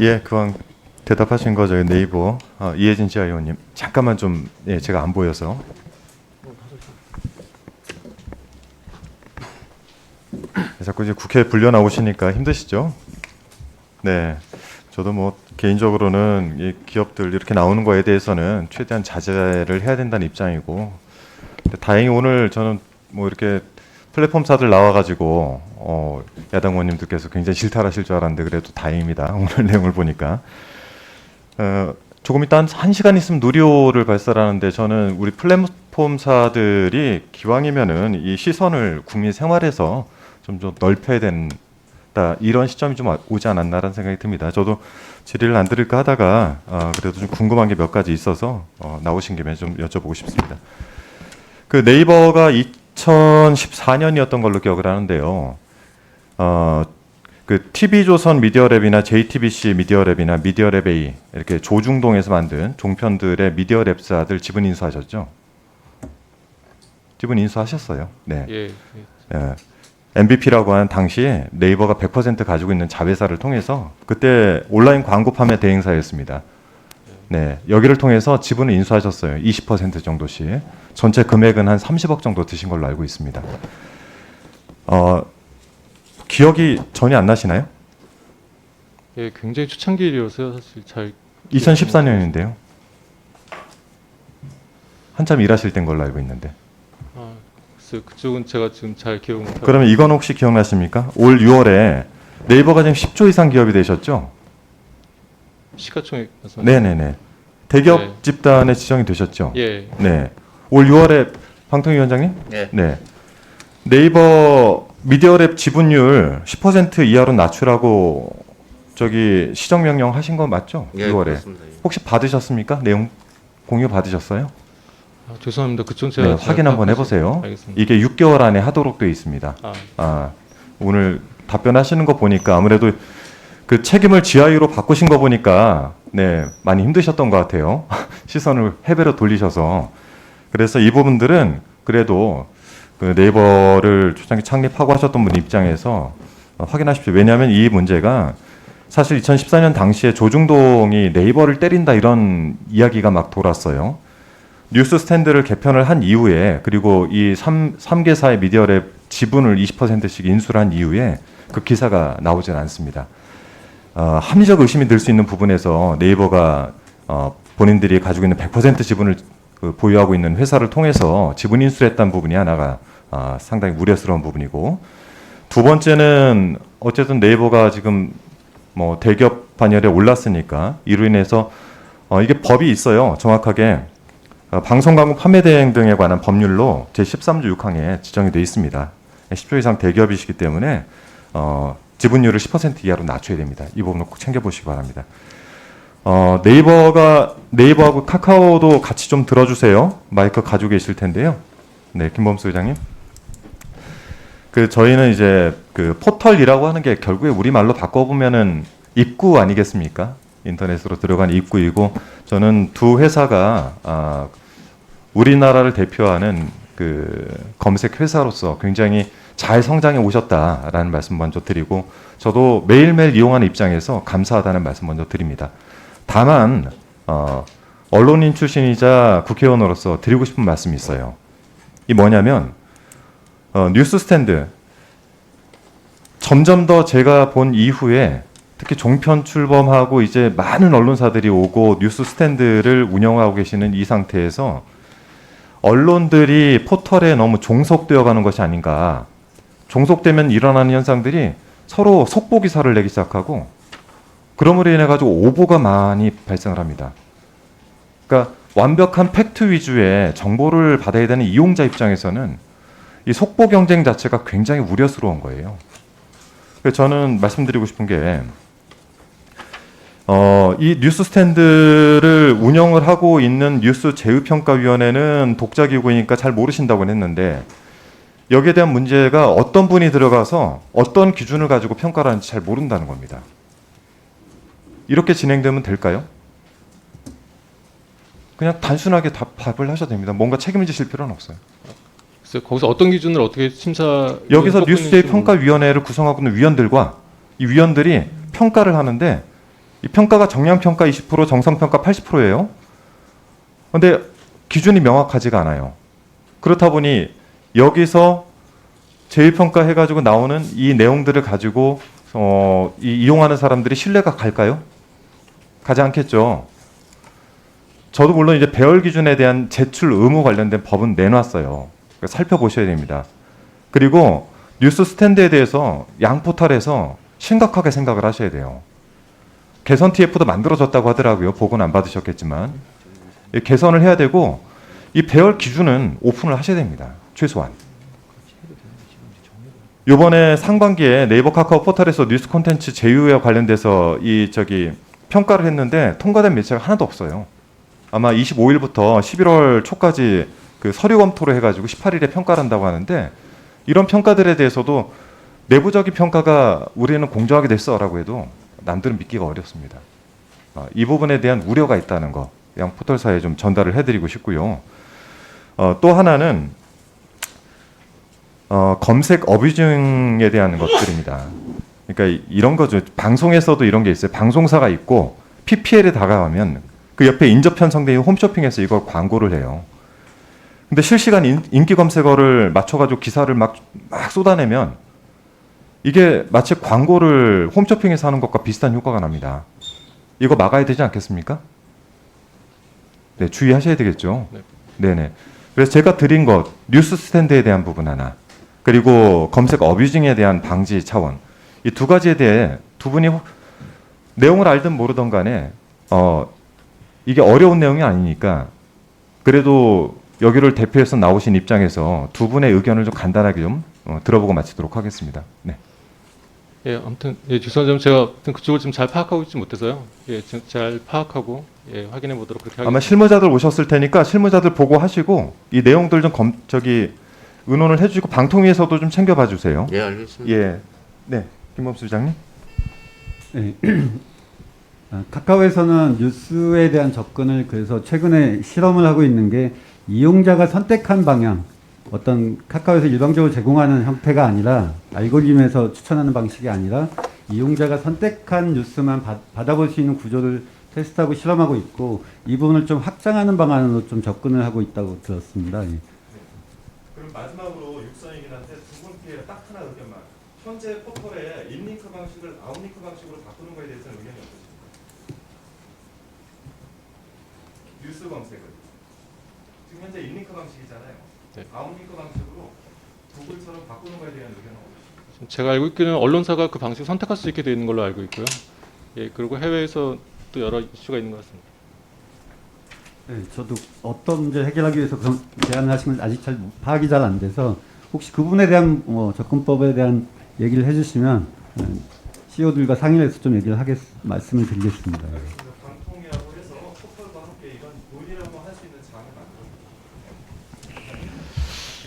예, 그만 대답하신 거죠 네이버 어, 이혜진 지아의원님. 잠깐만 좀 예, 제가 안 보여서. 자꾸 이제 국회 불려 나오시니까 힘드시죠? 네, 저도 뭐 개인적으로는 이 기업들 이렇게 나오는 거에 대해서는 최대한 자제를 해야 된다는 입장이고. 다행히 오늘 저는 뭐 이렇게 플랫폼사들 나와가지고 어, 야당 의원님들께서 굉장히 질타하실 줄 알았는데 그래도 다행입니다. 오늘 내용을 보니까 어, 조금 이따 한 1시간 있으면 누리호를 발사하는데 저는 우리 플랫폼사들이 기왕이면은 이 시선을 국민 생활에서 좀더 넓혀야 된다 이런 시점이 좀 오지 않았나라는 생각이 듭니다. 저도 질의를 안 드릴까 하다가 어, 그래도 좀 궁금한 게 몇 가지 있어서 어, 나오신 김에 좀 여쭤보고 싶습니다. 그 네이버가 2014년이었던 걸로 기억을 하는데요. 어, 그 TV조선 미디어랩이나 JTBC 미디어랩이나 미디어랩 A 이렇게 조중동에서 만든 종편들의 미디어랩사들 지분 인수하셨죠? 지분 인수하셨어요. 네. 예, 예. 예. MVP라고 하는 당시에 네이버가 100% 가지고 있는 자회사를 통해서 그때 온라인 광고 판매 대행사였습니다. 네, 여기를 통해서 지분을 인수하셨어요. 20% 정도씩. 전체 금액은 한 30억 정도 드신 걸로 알고 있습니다. 어, 기억이 전혀 안 나시나요? 예, 굉장히 초창기이어서요. 사실 잘 2014년인데요. 한참 일하실 땐 걸로 알고 있는데. 아, 글쎄 그쪽은 제가 지금 잘 기억 못 그러면 이건 혹시 기억나십니까? 올 6월에 네이버가 지금 10조 이상 기업이 되셨죠? 시가총액 말씀하시죠? 네네네. 대기업 네. 집단에 지정이 되셨죠? 예, 네. 올 6월에 방통위 원장님? 네. 네. 네이버 미디어랩 지분율 10% 이하로 낮추라고 저기 시정 명령 하신 거 맞죠? 예, 6월에. 그렇습니다. 예. 혹시 받으셨습니까? 내용 공유 받으셨어요? 아, 죄송합니다. 그쪽 제가 네, 잘 확인 한번 파악하지- 해보세요. 알겠습니다. 이게 6개월 안에 하도록 되어 있습니다. 아, 아, 오늘 답변하시는 거 보니까 아무래도 그 책임을 지하유로 바꾸신 거 보니까 네 많이 힘드셨던 것 같아요. 시선을 해외로 돌리셔서 그래서 이 부분들은 그래도 그 네이버를 초창기 창립하고 하셨던 분 입장에서 어, 확인하십시오. 왜냐하면 이 문제가 사실 2014년 당시에 조중동이 네이버를 때린다 이런 이야기가 막 돌았어요. 뉴스 스탠드를 개편을 한 이후에 그리고 이 3, 삼개사의 미디어랩 지분을 20%씩 인수를 한 이후에 그 기사가 나오질 않습니다. 어, 합리적 의심이 들 수 있는 부분에서 네이버가 어, 본인들이 가지고 있는 100% 지분을 그 보유하고 있는 회사를 통해서 지분 인수를 했다는 부분이 하나가 아, 상당히 우려스러운 부분이고 두 번째는 어쨌든 네이버가 지금 뭐 대기업 반열에 올랐으니까 이로 인해서 어, 이게 법이 있어요. 정확하게 어, 방송 광고 판매 대행 등에 관한 법률로 제 13조 6항에 지정이 되어 있습니다. 10조 이상 대기업이시기 때문에 어, 지분율을 10% 이하로 낮춰야 됩니다. 이 부분을 꼭 챙겨보시기 바랍니다. 어, 네이버가 네이버하고 카카오도 같이 좀 들어주세요. 마이크 가지고 계실 텐데요. 네, 김범수 회장님. 그 저희는 이제 그 포털이라고 하는 게 결국에 우리 말로 바꿔보면은 입구 아니겠습니까? 인터넷으로 들어간 입구이고 저는 두 회사가 아, 우리나라를 대표하는 그 검색 회사로서 굉장히 잘 성장해 오셨다라는 말씀 먼저 드리고 저도 매일매일 이용하는 입장에서 감사하다는 말씀 먼저 드립니다. 다만 어, 언론인 출신이자 국회의원으로서 드리고 싶은 말씀이 있어요. 이 뭐냐면 어, 뉴스 스탠드 점점 더 제가 본 이후에 특히 종편 출범하고 이제 많은 언론사들이 오고 뉴스 스탠드를 운영하고 계시는 이 상태에서 언론들이 포털에 너무 종속되어 가는 것이 아닌가. 종속되면 일어나는 현상들이 서로 속보 기사를 내기 시작하고 그럼으로 인해 가지고 오보가 많이 발생을 합니다. 그러니까 완벽한 팩트 위주의 정보를 받아야 되는 이용자 입장에서는 이 속보 경쟁 자체가 굉장히 우려스러운 거예요. 저는 말씀드리고 싶은 게 어, 이 뉴스 스탠드를 운영을 하고 있는 뉴스 제휴평가위원회는 독자기구이니까 잘 모르신다고 했는데 여기에 대한 문제가 어떤 분이 들어가서 어떤 기준을 가지고 평가를 하는지 잘 모른다는 겁니다. 이렇게 진행되면 될까요? 그냥 단순하게 답을 하셔도 됩니다. 뭔가 책임을 지실 필요는 없어요. 글쎄 거기서 어떤 기준을 어떻게 심사 여기서 있는지 평가위원회를 구성하고 있는 위원들과 이 위원들이 평가를 하는데 이 평가가 정량 평가 20%, 정성 평가 80%예요. 근데 기준이 명확하지가 않아요. 그렇다 보니 여기서 제일 평가 해가지고 나오는 이 내용들을 가지고 어, 이, 이용하는 사람들이 신뢰가 갈까요? 가지 않겠죠. 저도 물론 이제 배열 기준에 대한 제출 의무 관련된 법은 내놨어요. 살펴보셔야 됩니다. 그리고 뉴스 스탠드에 대해서 양 포털에서 심각하게 생각을 하셔야 돼요. 개선 TF도 만들어졌다고 하더라고요. 보고는 안 받으셨겠지만 이 개선을 해야 되고 이 배열 기준은 오픈을 하셔야 됩니다. 최소한. 이번에 상반기에 네이버 카카오 포털에서 뉴스 콘텐츠 제휴와 관련돼서 이 저기 평가를 했는데 통과된 매체가 하나도 없어요. 아마 25일부터 11월 초까지 그 서류 검토를 해가지고 18일에 평가를 한다고 하는데 이런 평가들에 대해서도 내부적인 평가가 우리는 공정하게 됐어라고 해도 남들은 믿기가 어렵습니다. 어, 이 부분에 대한 우려가 있다는 거, 양 포털사에 좀 전달을 해드리고 싶고요. 어, 또 하나는 어, 검색 어뷰징에 대한 것들입니다. 그러니까 이- 이런 거죠. 방송에서도 이런 게 있어요. 방송사가 있고 PPL에 다가가면 그 옆에 인접 편성된 홈쇼핑에서 이걸 광고를 해요. 근데 실시간 인, 인기 검색어를 맞춰가지고 기사를 막, 막 쏟아내면 이게 마치 광고를 홈쇼핑에서 하는 것과 비슷한 효과가 납니다. 이거 막아야 되지 않겠습니까? 네, 주의하셔야 되겠죠. 네. 네네. 그래서 제가 드린 것 뉴스 스탠드에 대한 부분 하나 그리고 검색 어뷰징에 대한 방지 차원 이 두 가지에 대해 두 분이 혹- 내용을 알든 모르든 간에 어 이게 어려운 내용이 아니니까 그래도 여기를 대표해서 나오신 입장에서 두 분의 의견을 좀 간단하게 좀 어, 들어보고 마치도록 하겠습니다. 네. 예, 아무튼 예, 죄송하지만 제가 아무튼 그쪽을 지금 잘 파악하고 있지 못해서요. 예, 지금 잘 파악하고 예, 확인해 보도록 그렇게 하겠습니다. 아마 실무자들 오셨을 테니까 실무자들 보고 하시고 이 내용들 좀 검, 저기 의논을 해주시고 방통위에서도 좀 챙겨봐 주세요. 예, 알겠습니다. 예, 네, 김범수 부장님. 네. 아, 카카오에서는 뉴스에 대한 접근을 그래서 최근에 실험을 하고 있는 게 이용자가 선택한 방향 어떤 카카오에서 일방적으로 제공하는 형태가 아니라 알고리즘에서 추천하는 방식이 아니라 이용자가 선택한 뉴스만 받, 받아볼 수 있는 구조를 테스트하고 실험하고 있고 이 부분을 좀 확장하는 방안으로 좀 접근을 하고 있다고 들었습니다. 예. 그럼 마지막으로 육선이긴한테 두 분께 딱 하나 의견만. 현재 포털의 인링크 방식을 아웃링크 방식으로 바꾸는 거에 대해서는 의견이 어떠십니까? 뉴스 검색을 지금 현재 인링크 방식이잖아요. 네. 아웃링크 방식으로 구글처럼 바꾸는 거에 대한 의견은? 지금 제가 알고 있기는 언론사가 그 방식을 선택할 수 있게 되어 있는 걸로 알고 있고요. 예, 그리고 해외에서 또 여러 이슈가 있는 것 같습니다. 네, 저도 어떤 문제를 해결하기 위해서 그런 제안을 건 아직 잘 파악이 잘 안 돼서 혹시 그 부분에 대한 뭐 접근법에 대한 얘기를 해주시면 CEO들과 상의를 해서 좀 얘기를 하겠 말씀을 드리겠습니다.